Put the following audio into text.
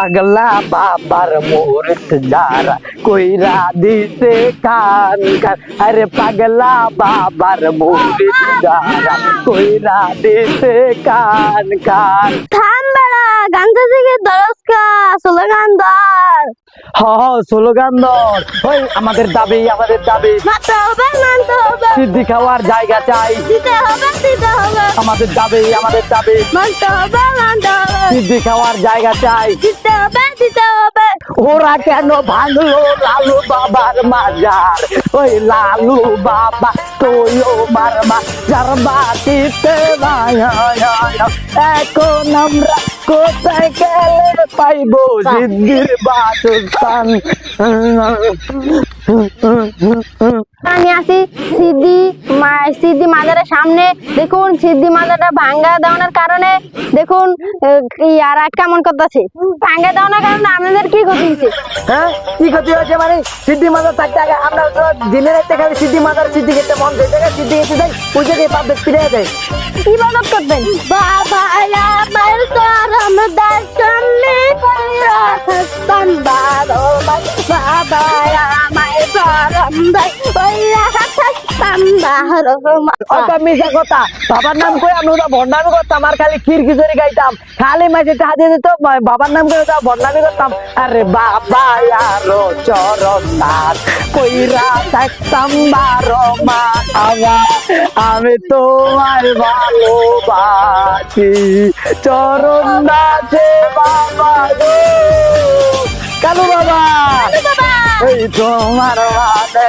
পাগলা বাবার মোরত যারা কইরা দিছে কান কান। আরে পাগলা বাবার মোরত যারা কইরা দিছে কান কান। থাম বেড়া গানটা থেকে দরস্কা স্লোগান দর হ স্লোগান দর ওই আমাদের দাবি আমাদের দাবি। মানতে হবে মানতে হবে। সিদ্ধি খাওয়ার জায়গা চাই। দিতে হবে দিতে হবে। আমাদের দাবি আমাদের দাবি। মানতে হবে মানতে হবে। সিদ্ধি খাওয়ার জায়গা চাই। দিতে হবে দিতে হবে। ওরা কেন ভাঙলো লালু বাবার মাজার? ওই লালু বাবা তুই ও মারমা যার বাতিতে এখন আমরা কোথায় গেলে পাইবো সিদ্ধির বাসস্থান? আমি আছি সিদ্ধি সিদ্ধি মাজারের সামনে। দেখুন সিদ্ধি মাজারটা ভাঙ্গা দেওয়ানোর কারণে দেখুন ইয়ারা কেমন করতেছে। ভাঙ্গা দেওয়ানোর কারণে আমাদের কি ক্ষতি হয়েছে? হ্যাঁ? কি ক্ষতি হয়েছে মানে? সিদ্ধি মাজার থাকতে আগে আমরা দিনের একটা খালি সিদ্ধি মাজার সিদ্ধি খেতে মন যে জায়গায় সিদ্ধি খেতে যাই ওই জায়গায় পাবে ফিরে যায় কি মদত করবেন। বাবা আমার বাবার নাম করে আমি ওটা ভণ্ডামি করতাম আর খালি ক্ষীর খিচুড়ি খাইতাম খালি মাঝে টাকা দিত বাবার নাম করে ওটা ভণ্ডামি করতাম। আরে বাবা, আরও চরণ আমি তোমার ভালোবাসি। চরণ নাথে বাবা গো। কালু বাবা। এই তোমার মানে